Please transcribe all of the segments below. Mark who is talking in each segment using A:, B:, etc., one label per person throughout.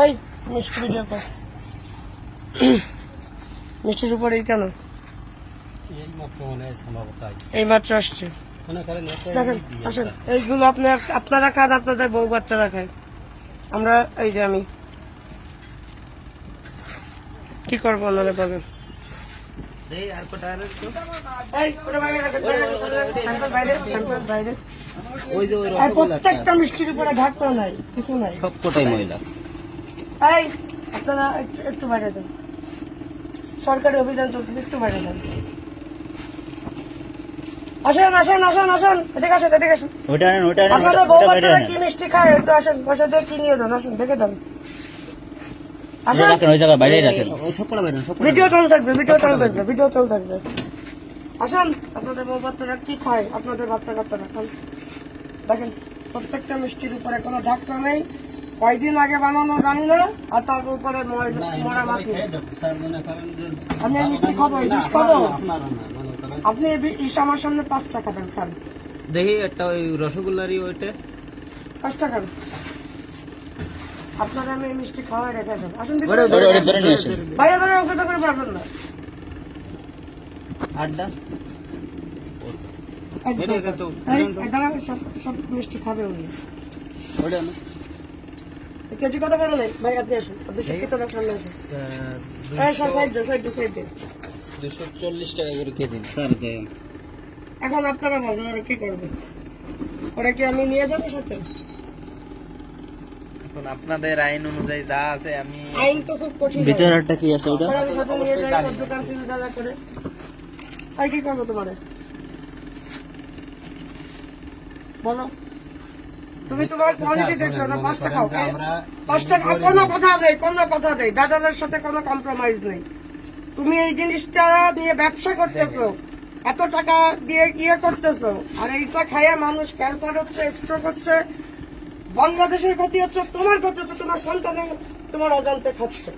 A: ওই মিষ্টি ভিডিও কর। মিষ্টির উপরে কেন?
B: এই মাত্র
A: আসছে আসেন এইগুলো আপনার আপনারা খান আপনাদের বউ বাচ্চারা খায়। আমরা এই যে আমি। কি করব ওনারা
B: রসগোল্লাটা।
A: প্রত্যেকটা মিষ্টির উপরে ঢাকনা নাই কিছু নাই।
B: সব কটাই ময়লা।
A: এই আপনারা একটু- বাইরে যান সরকারি অভিযান চলছে একটু বাইরে যান আসেন আসেন আসেন আসেন এদিকে আসেন এদিকে আসেন। আপনাদের বউ বাচ্চারা কি মিষ্টি খায় একটু আসেন দিয়ে কি নিয়ে যান আসেন দেখে
B: কটা
A: ভিডিও চলতে থাকবে ভিডিও চলতে থাকবে ভিডিও চলতে থাকবে। আসেন আপনাদের বউ বাচ্চারা কি খায় আপনাদের বাচ্চা কাচ্চারা খান দেখেন প্রত্যেকটা মিষ্টির উপরে কোনো ঢাকা নেই। কয়দিন আগে বানানো জানি না আর তার উপরে মরা মাছি আমি মিষ্টি খাব বিষ খাব। আপনি এই ইস আমার সামনে পাঁচ টাকা দেন খান।
B: দেখি একটা ওই রসগোল্লারই ওইটা।
A: পাঁচ টাকা। আপনারা আমি এই মিষ্টি খাওয়াই রেখে দেন। আসুন বাইরে ধরে ওকে তো করে পারবেন না।
B: আড্ডা
A: সব মিষ্টি খাবে উনি।
B: ওটা না
A: কেজি কত করে নেই ভাই আপনি আসুন। আপনি শিক্ষিত লোক সামনে আসুন। এই সব সাইড দিয়ে সাইড দিয়ে সাইড দিয়ে
B: দুশো চল্লিশ টাকা করে কেজি। স্যার দেন
A: এখন আপনারা বলেন ওরা কি করবে? ওরা কি আমি নিয়ে যাব সাথে?
C: এখন আপনাদের আইন অনুযায়ী যা আছে আমি
A: আইন তো খুব কঠিন।
D: ভিতরে একটা কি আছে ওটা?
A: আমি সাথে নিয়ে যাই দোকান থেকে যা করে। আর কি করব তোমারে বলো। তুমি তোমার কোয়ালিটি দেখছ না পাঁচ টাকা পাঁচ টাকা কোনো কথা নেই কোনো কথা নেই। দাদাদের সাথে কোনো কম্প্রোমাইজ নেই। তুমি এই জিনিসটা নিয়ে ব্যবসা করতেছো এত টাকা দিয়ে ইয়ে করতেছো আর এইটা খাইয়ে মানুষ ক্যান্সার হচ্ছে স্ট্রোক হচ্ছে বাংলাদেশের ক্ষতি হচ্ছে তোমার ক্ষতি হচ্ছে তোমার সন্তানের তোমার অজান্তে খাচ্ছে।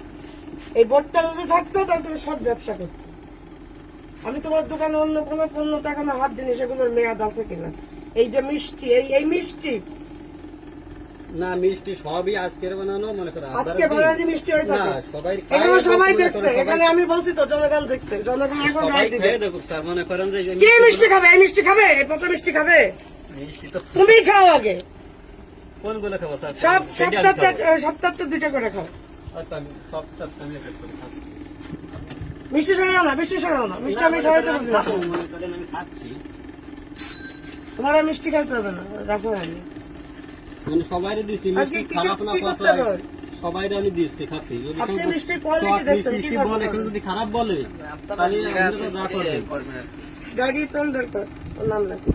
A: এই বোর্ডটা যদি থাকতো তাহলে তুমি সব ব্যবসা করতে। আমি তোমার দোকানে অন্য কোনো পণ্য টাকা না হাত দিনি সেগুলোর মেয়াদ আছে কিনা। এই যে মিষ্টি এই এই মিষ্টি
B: না মিষ্টি সবই আজকের বানানো মনে করো
A: আজকে বানানি মিষ্টি হয়ে থাকে
B: সবাই
A: এখানে সবাই দেখছে এখানে আমি বলছি তো জনগণ দেখছে জনগণ এখন রায় দিবে
B: দেখুক স্যার মনে করেন যে
A: কে মিষ্টি খাবে এই মিষ্টি খাবে এই পচা মিষ্টি খাবে
B: মিষ্টি তো
A: তুমি খাও আগে
B: কোনগুলো খাব স্যার
A: সব সপ্তাহে। সপ্তাহে দুইটা করে খাও
B: আচ্ছা, আমি সপ্তাহে করে খাচ্ছি।
A: মিষ্টি সরাও না মিষ্টি সরাও না মিষ্টি আমি সরাইতে
B: মনে মনে
A: তোমার মিষ্টি খাইতে হবে না রাখো আমি
B: মানে সবাইরে দিছি মিষ্টি খারাপ না
A: কথা?
B: সবাইরে আমি দিছি খাচ্ছি যদি মিষ্টি বলে কেউ যদি খারাপ বলে তাহলে আপনি যা করবেন।
A: গাড়ি তোল দরকার লেখো